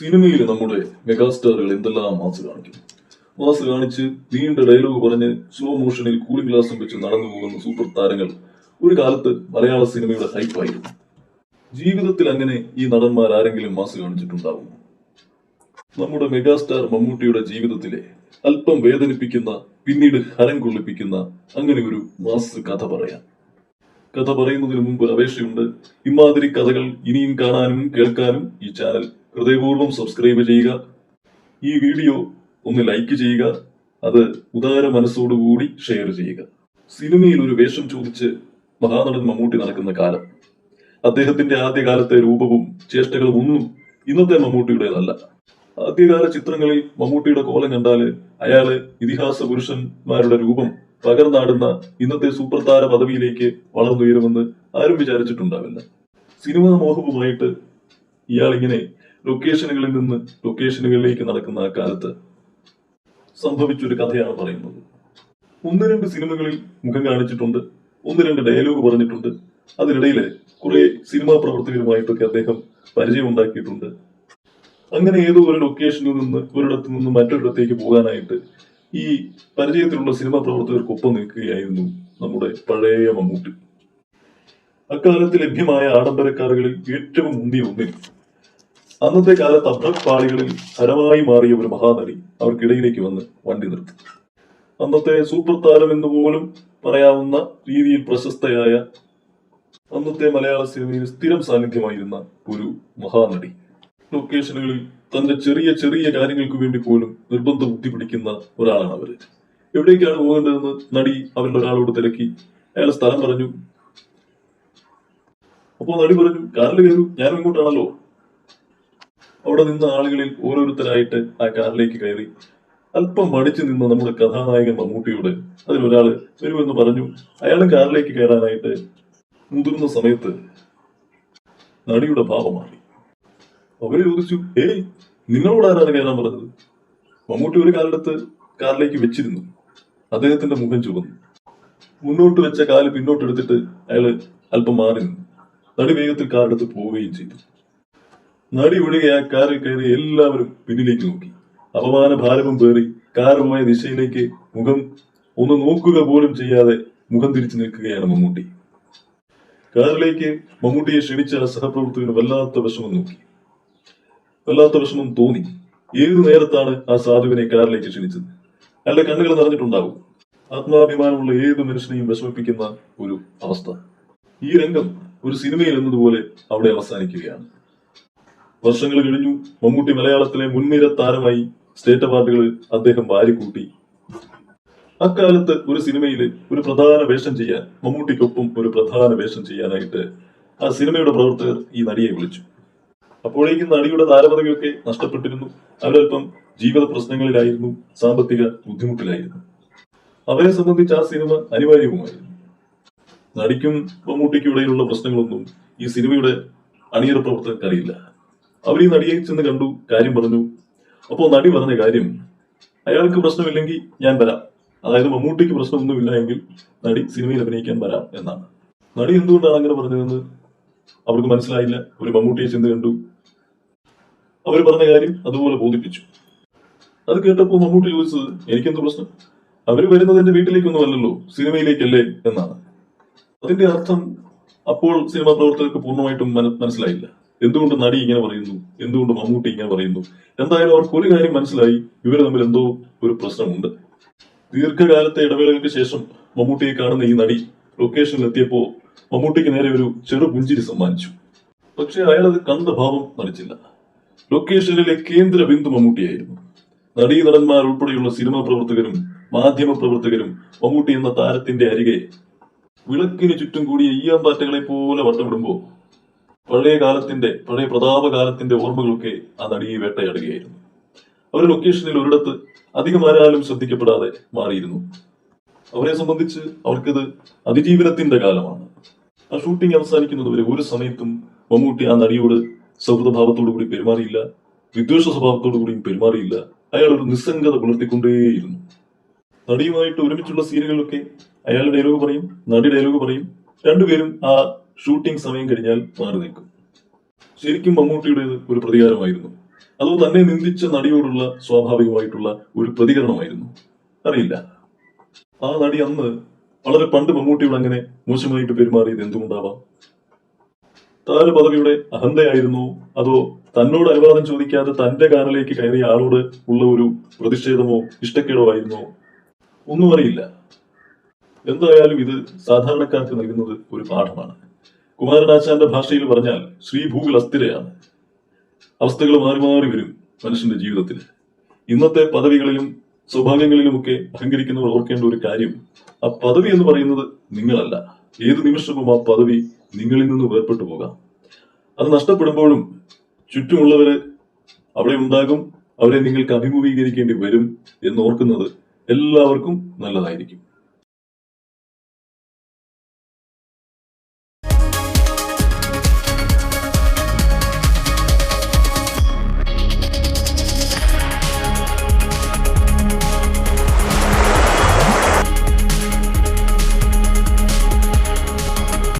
സിനിമയിൽ നമ്മുടെ മെഗാസ്റ്റാറുകൾ എന്തെല്ലാം മാസ് കാണിക്കും? മാസ് കാണിച്ച് നീണ്ട ഡയലോഗ് പറഞ്ഞ് സ്ലോ മോഷനിൽ കൂളിംഗ് ഗ്ലാസും വെച്ച് നടന്നു പോകുന്ന സൂപ്പർ താരങ്ങൾ ഒരു കാലത്ത് മലയാള സിനിമയുടെ ഹൈപ്പായിരുന്നു ജീവിതത്തിൽ അങ്ങനെ ഈ നടന്മാർ ആരെങ്കിലും മാസ് കാണിച്ചിട്ടുണ്ടാവും നമ്മുടെ മെഗാസ്റ്റാർ മമ്മൂട്ടിയുടെ ജീവിതത്തിലെ അല്പം വേദനിപ്പിക്കുന്ന പിന്നീട് ഹരം കൊള്ളിപ്പിക്കുന്ന അങ്ങനെ ഒരു മാസ് കഥ പറയാം. കഥ പറയുന്നതിന് മുമ്പ് അപേക്ഷയുണ്ട്. ഇമാതിരി കഥകൾ ഇനിയും കാണാനും കേൾക്കാനും ഈ ചാനൽ ഹൃദയപൂർവം സബ്സ്ക്രൈബ് ചെയ്യുക. ഈ വീഡിയോ ഒന്ന് ലൈക്ക് ചെയ്യുക. അത് ഉദാര മനസ്സോടുകൂടി ഷെയർ ചെയ്യുക. സിനിമയിൽ ഒരു വേഷം ചോദിച്ച് മഹാനടൻ മമ്മൂട്ടി നടക്കുന്ന കാലം. അദ്ദേഹത്തിന്റെ ആദ്യകാലത്തെ രൂപവും ചേഷ്ടകളും ഒന്നും ഇന്നത്തെ മമ്മൂട്ടിയുടേതല്ല. ആദ്യകാല ചിത്രങ്ങളിൽ മമ്മൂട്ടിയുടെ കോലം കണ്ടാൽ അയാൾ ഇതിഹാസ പുരുഷന്മാരുടെ രൂപം പകർന്നാടുന്ന ഇന്നത്തെ സൂപ്പർ പദവിയിലേക്ക് വളർന്നുയരുമെന്ന് ആരും വിചാരിച്ചിട്ടുണ്ടാവില്ല. സിനിമാ മോഹവുമായിട്ട് ഇയാൾ ഇങ്ങനെ ലൊക്കേഷനുകളിൽ നിന്ന് ലൊക്കേഷനുകളിലേക്ക് നടക്കുന്ന ആ കാലത്ത് സംഭവിച്ചൊരു കഥയാണ് പറയുന്നത്. ഒന്ന് രണ്ട് സിനിമകളിൽ മുഖം കാണിച്ചിട്ടുണ്ട് ഒന്ന് രണ്ട് ഡയലോഗ് പറഞ്ഞിട്ടുണ്ട്. അതിനിടയിൽ കുറെ സിനിമാ പ്രവർത്തകരുമായിട്ടൊക്കെ അദ്ദേഹം പരിചയം ഉണ്ടാക്കിയിട്ടുണ്ട് അങ്ങനെ ഏതോ ഒരു ലൊക്കേഷനിൽ നിന്ന് ഒരിടത്തു നിന്ന് മറ്റൊരിടത്തേക്ക് പോകാനായിട്ട് ഈ പരിചയത്തിലുള്ള സിനിമാ പ്രവർത്തകർക്കൊപ്പം നിൽക്കുകയായിരുന്നു നമ്മുടെ പഴയ മമ്മൂട്ടി. അക്കാലത്ത് ലഭ്യമായ ആഡംബര ഏറ്റവും മുന്തിയ ഒന്നിൽ അന്നത്തെ കാലത്ത് അഭ്രപാളികളിൽ ഹരമായി മാറിയ ഒരു മഹാനടി അവർക്കിടയിലേക്ക് വന്ന് വണ്ടി നിർത്തി. അന്നത്തെ സൂപ്പർ താരം എന്ന് പോലും പറയാവുന്ന രീതിയിൽ പ്രശസ്തയായ അന്നത്തെ മലയാള സിനിമയിൽ സ്ഥിരം സാന്നിധ്യമായിരുന്ന ഒരു മഹാനടി. ലൊക്കേഷനുകളിൽ തന്റെ ചെറിയ ചെറിയ കാര്യങ്ങൾക്ക് വേണ്ടി പോലും നിർബന്ധ ബുദ്ധി പിടിക്കുന്ന ഒരാളാണ് അവർ. എവിടേക്കാണ് പോകേണ്ടതെന്ന് നടി അവരുടെ ഒരാളോട് തിരക്കി അയാൾ സ്ഥലം പറഞ്ഞു. അപ്പോ നടി പറഞ്ഞു കാറിൽ കയറൂ ഞാനും ഇങ്ങോട്ടാണല്ലോ അവിടെ നിന്ന ആളുകളിൽ ഓരോരുത്തരായിട്ട് ആ കാറിലേക്ക് കയറി അല്പം മടിച്ചു നിന്ന നമ്മുടെ കഥാനായകൻ മമ്മൂട്ടിയോട് അതിലൊരാൾ വരുമെന്ന് പറഞ്ഞു. അയാളും കാറിലേക്ക് കയറാനായിട്ട് മുതിർന്ന സമയത്ത് നടിയുടെ ഭാവം മാറി. അവർ ചോദിച്ചു ഏയ് നിങ്ങളോട് ആരാണ് കയറാൻ പറഞ്ഞത്? മമ്മൂട്ടി ഒരു കാലെടുത്ത് കാറിലേക്ക് വെച്ചിരുന്നു. അദ്ദേഹത്തിന്റെ മുഖം ചുവന്നു. മുന്നോട്ട് വെച്ച കാൽ പിന്നോട്ട് എടുത്തിട്ട് അയാൾ അല്പം മാറി നിന്നു. നടി വേഗത്തിൽ കാറെടുത്ത് പോവുകയും ചെയ്തു. നടി ഒഴികെ ആ കാറിൽ കയറി എല്ലാവരും പിന്നിലേക്ക് നോക്കി. അപമാന ഭാരവും പേറി കാറുമായ ദിശയിലേക്ക് മുഖം ഒന്ന് നോക്കുക പോലും ചെയ്യാതെ മുഖം തിരിച്ചു നിൽക്കുകയാണ് മമ്മൂട്ടി. കാറിലേക്ക് മമ്മൂട്ടിയെ ക്ഷണിച്ച സഹപ്രവർത്തകന് വല്ലാത്ത വിഷമം നോക്കി. വല്ലാത്ത വിഷമം തോന്നി. ഏതു നേരത്താണ് ആ സാധുവിനെ കാറിലേക്ക് ക്ഷണിച്ചത്? അയാളുടെ കണ്ണുകൾ നിറഞ്ഞിട്ടുണ്ടാവും. ആത്മാഭിമാനമുള്ള ഏത് മനുഷ്യനെയും വിഷമിപ്പിക്കുന്ന ഒരു അവസ്ഥ. ഈ രംഗം ഒരു സിനിമയിൽ എന്നതുപോലെ അവിടെ അവസാനിക്കുകയാണ്. വർഷങ്ങൾ കഴിഞ്ഞു. മമ്മൂട്ടി മലയാളത്തിലെ മുൻനിര താരമായി സ്റ്റേറ്റ് അവാർഡുകൾ അദ്ദേഹം വാരിക്കൂട്ടി. അക്കാലത്ത് ഒരു സിനിമയിൽ ഒരു പ്രധാന വേഷം ചെയ്യാൻ മമ്മൂട്ടിക്കൊപ്പം ഒരു പ്രധാന വേഷം ചെയ്യാനായിട്ട് ആ സിനിമയുടെ പ്രവർത്തകർ ഈ നടിയെ വിളിച്ചു. അപ്പോഴേക്കും നടിയുടെ താരപദവിയൊക്കെ നഷ്ടപ്പെട്ടിരുന്നു. അവരൽപ്പം ജീവിത പ്രശ്നങ്ങളിലായിരുന്നു സാമ്പത്തിക ബുദ്ധിമുട്ടിലായിരുന്നു. അവരെ സംബന്ധിച്ച് ആ സിനിമ അനിവാര്യവുമായിരുന്നു. നടിക്കും മമ്മൂട്ടിക്കും ഇടയിലുള്ള പ്രശ്നങ്ങളൊന്നും ഈ സിനിമയുടെ അണിയറ പ്രവർത്തകർക്ക് അറിയില്ല അവർ ഈ നടിയെ ചെന്ന് കണ്ടു കാര്യം പറഞ്ഞു. അപ്പോൾ നടി പറഞ്ഞ കാര്യം അയാൾക്ക് പ്രശ്നമില്ലെങ്കിൽ ഞാൻ വരാം. അതായത് മമ്മൂട്ടിക്ക് പ്രശ്നമൊന്നുമില്ല എങ്കിൽ നടി സിനിമയിൽ അഭിനയിക്കാൻ വരാം എന്നാണ്. നടി എന്തുകൊണ്ടാണ് അങ്ങനെ പറഞ്ഞതെന്ന് അവർക്ക് മനസ്സിലായില്ല. ഒരു മമ്മൂട്ടിയെ ചെന്ന് കണ്ടു. അവർ പറഞ്ഞ കാര്യം അതുപോലെ ബോധിപ്പിച്ചു. അത് കേട്ടപ്പോൾ മമ്മൂട്ടി ചോദിച്ചത് എനിക്കെന്ത് പ്രശ്നം? അവർ വരുന്നത് എന്റെ വീട്ടിലേക്കൊന്നും അല്ലല്ലോ സിനിമയിലേക്കല്ലേ? എന്നാണ്. അതിന്റെ അർത്ഥം അപ്പോൾ സിനിമാ പ്രവർത്തകർക്ക് പൂർണമായിട്ടും മനസ്സിലായില്ല. എന്തുകൊണ്ട് നടി ഇങ്ങനെ പറയുന്നു? എന്തുകൊണ്ട് മമ്മൂട്ടി ഇങ്ങനെ പറയുന്നു? എന്തായാലും അവർക്ക് ഒരു കാര്യം മനസ്സിലായി. ഇവർ തമ്മിൽ എന്തോ ഒരു പ്രശ്നമുണ്ട്. ദീർഘകാലത്തെ ഇടവേളകൾക്ക് ശേഷം മമ്മൂട്ടിയെ കാണുന്ന ഈ നടി ലൊക്കേഷനിൽ എത്തിയപ്പോ മമ്മൂട്ടിക്ക് നേരെ ഒരു ചെറു പുഞ്ചിരി സമ്മാനിച്ചു. പക്ഷെ അയാൾ അത് കണ്ട ഭാവം നടിച്ചില്ല ലൊക്കേഷനിലെ കേന്ദ്ര ബിന്ദു മമ്മൂട്ടിയായിരുന്നു. നടീ നടന്മാർ ഉൾപ്പെടെയുള്ള സിനിമാ പ്രവർത്തകരും മാധ്യമ പ്രവർത്തകരും മമ്മൂട്ടി എന്ന താരത്തിന്റെ അരികെ വിളക്കിന് ചുറ്റും കൂടിയ ഈയാമ്പാറ്റകളെ പോലെ വട്ടമിടുമ്പോ പഴയ കാലത്തിന്റെ പഴയ പ്രതാപകാലത്തിന്റെ ഓർമ്മകളൊക്കെ ആ നടിയെ വേട്ടയാടുകയായിരുന്നു. അവർ ലൊക്കേഷനിൽ ഒരിടത്ത് അധികം ആരാലും ശ്രദ്ധിക്കപ്പെടാതെ മാറിയിരുന്നു. അവരെ സംബന്ധിച്ച് അവർക്കത് അതിജീവനത്തിന്റെ കാലമാണ്. ആ ഷൂട്ടിംഗ് അവസാനിക്കുന്നത് വരെ ഒരു സമയത്തും മമ്മൂട്ടി ആ നടിയോട് സൗഹൃദഭാവത്തോടു കൂടി പെരുമാറിയില്ല വിദ്വേഷ സ്വഭാവത്തോടു കൂടിയും പെരുമാറിയില്ല. അയാൾ ഒരു നിസ്സംഗത പുലർത്തിക്കൊണ്ടേയിരുന്നു. നടിയുമായിട്ട് ഒരുമിച്ചുള്ള സീനുകളിലൊക്കെ അയാൾ ഡയലോഗ് പറയും നടി ഡയലോഗ് പറയും. രണ്ടുപേരും ആ ഷൂട്ടിംഗ് സമയം കഴിഞ്ഞാൽ മാറി നിൽക്കും. ശരിക്കും മമ്മൂട്ടിയുടേത് ഒരു പ്രതികാരമായിരുന്നു. അതോ തന്നെ നിന്ദിച്ച നടിയോടുള്ള സ്വാഭാവികമായിട്ടുള്ള ഒരു പ്രതികരണമായിരുന്നു. അറിയില്ല. ആ നടി അന്ന് വളരെ പണ്ട് മമ്മൂട്ടിയോട് അങ്ങനെ മോശമായിട്ട് പെരുമാറിയത് എന്തുകൊണ്ടാവാം? താരപദവിയുടെ അഹന്തയായിരുന്നു അതോ തന്നോട് അനുവാദം ചോദിക്കാതെ തന്റെ കാനലേക്ക് കയറിയ ആളോട് ഉള്ള ഒരു പ്രതിഷേധമോ ഇഷ്ടക്കേടോ ആയിരുന്നോ? ഒന്നും അറിയില്ല. എന്തായാലും ഇത് സാധാരണക്കാർക്ക് നൽകുന്നത് ഒരു പാഠമാണ്. കുമാരനാശാന്റെ ഭാഷയിൽ പറഞ്ഞാൽ ശ്രീഭൂവിൽ അസ്ഥിരയാണ്. അവസ്ഥകൾ മാറി മാറി വരും മനുഷ്യന്റെ ജീവിതത്തിൽ. ഇന്നത്തെ പദവികളിലും സൗഭാഗ്യങ്ങളിലുമൊക്കെ അഹങ്കരിക്കുന്നവർ ഓർക്കേണ്ട ഒരു കാര്യം ആ പദവി എന്ന് പറയുന്നത് നിങ്ങളല്ല. ഏത് നിമിഷവും ആ പദവി നിങ്ങളിൽ നിന്ന് വേർപെട്ടു പോകാം. അത് നഷ്ടപ്പെടുമ്പോഴും ചുറ്റുമുള്ളവര് അവിടെ ഉണ്ടാകും അവരെ നിങ്ങൾക്ക് അഭിമുഖീകരിക്കേണ്ടി വരും എന്ന് ഓർക്കുന്നത് എല്ലാവർക്കും നല്ലതായിരിക്കും.